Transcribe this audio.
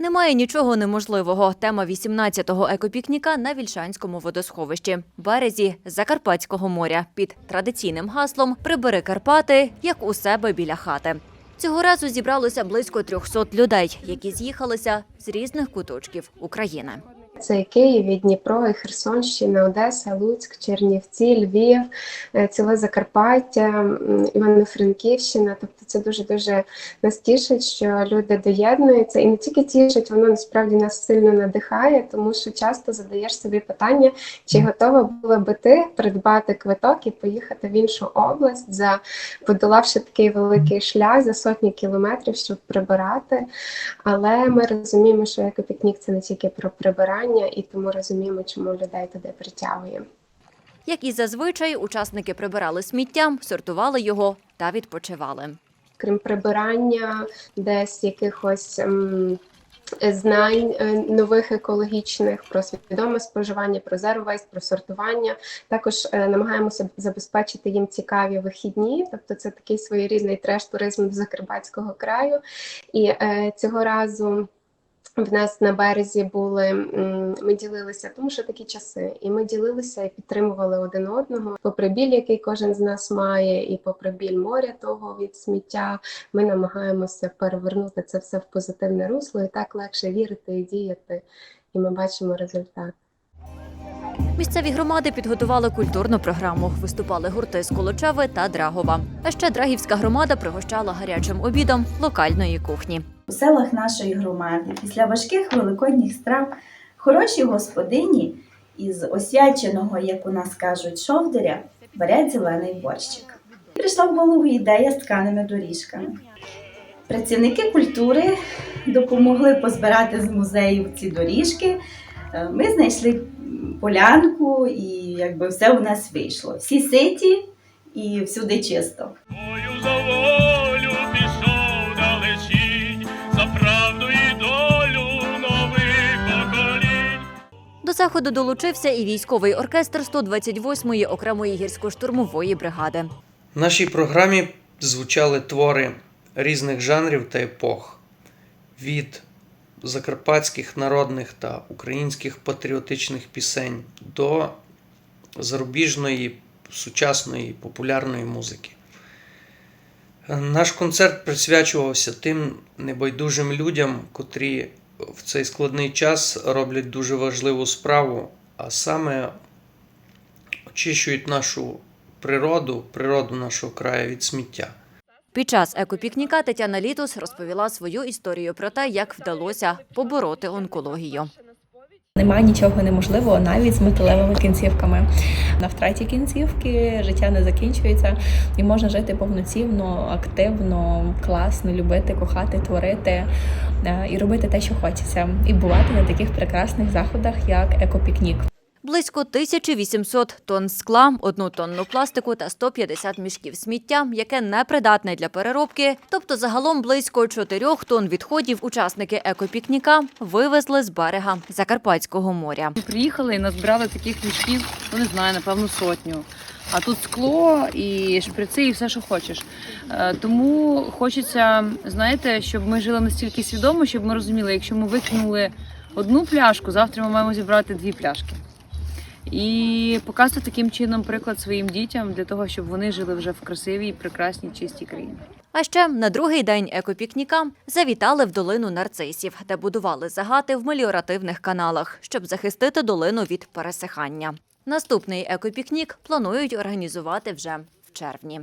Немає нічого неможливого. Тема 18-го екопікніка на Вільшанському водосховищі, березі Закарпатського моря, під традиційним гаслом Прибери Карпати як у себе біля хати. Цього разу зібралося близько 300 людей, які з'їхалися з різних куточків України. Це і Київ, і Дніпро, і Херсонщина, Одеса, Луцьк, Чернівці, Львів, е, ціле Закарпаття, Івано-Франківщина. Тобто це дуже дуже нас тішить, що люди доєднуються, і не тільки тішить, воно насправді нас сильно надихає, тому що часто задаєш собі питання, чи готова була би ти придбати квиток і поїхати в іншу область, за подолавши такий великий шлях за сотні кілометрів, щоб прибирати. Але ми розуміємо, що екопікнік це не тільки про прибирання, і тому розуміємо, чому людей туди притягує. Як і зазвичай, учасники прибирали сміття, сортували його та відпочивали. Крім прибирання, десь якихось. ем, Знань е, нових екологічних про свідоме споживання, про zero waste, про сортування. Також е, намагаємося забезпечити їм цікаві вихідні, тобто це такий своєрідний треш-туризм з Закарпатського краю. І е, цього разу в нас на березі були ми ділилися, тому що такі часи, і ми ділилися і підтримували один одного. Попри біль, який кожен з нас має, і попри біль моря того від сміття, ми намагаємося перевернути це все в позитивне русло, і так легше вірити і діяти. І ми бачимо результат. Місцеві громади підготували культурну програму. Виступали гурти з Колочави та Драгова. А ще Драгівська громада пригощала гарячим обідом локальної кухні. У селах нашої громади після важких великодніх страв хороші господині із освяченого, як у нас кажуть, шовдаря варять зелений борщик. Прийшла в голову ідея з тканими доріжками. Працівники культури допомогли позбирати з музею ці доріжки. Е, Ми знайшли полянку, і якби все у нас вийшло. Всі ситі і всюди чисто. Заходу долучився і військовий оркестр 128-ї окремої гірсько-штурмової бригади. В нашій програмі звучали твори різних жанрів та епох від закарпатських народних та українських патріотичних пісень до зарубіжної сучасної популярної музики. Наш концерт присвячувався тим небайдужим людям, котрі в цей складний час роблять дуже важливу справу, а саме очищують нашу природу, природу нашого краю від сміття. Під час екопікніка Тетяна Літус розповіла свою історію про те, як вдалося побороти онкологію. Немає нічого неможливого навіть з металевими кінцівками. На втраті кінцівки життя не закінчується і можна жити повноцінно, активно, класно, любити, кохати, творити е, і робити те, що хочеться, і бувати на таких прекрасних заходах, як екопікнік. Близько 1800 тонн скла, одну тонну пластику та 150 мішків сміття, яке непридатне для переробки. Тобто загалом близько 4 тонн відходів учасники екопікніка вивезли з берега Закарпатського моря. Приїхали і назбирали таких мішків, ну не знаю, напевно, сотню. А тут скло і шприци, і все, що хочеш. Е, Тому хочеться, знаєте, щоб ми жили настільки свідомо, щоб ми розуміли, якщо ми викинули одну пляшку, завтра ми маємо зібрати дві пляшки. І показувати таким чином приклад своїм дітям для того, щоб вони жили вже в красивій, прекрасній, чистій країні. А ще на другий день екопікніка завітали в долину нарцисів, де будували загати в меліоративних каналах, щоб захистити долину від пересихання. Наступний екопікнік планують організувати вже в червні.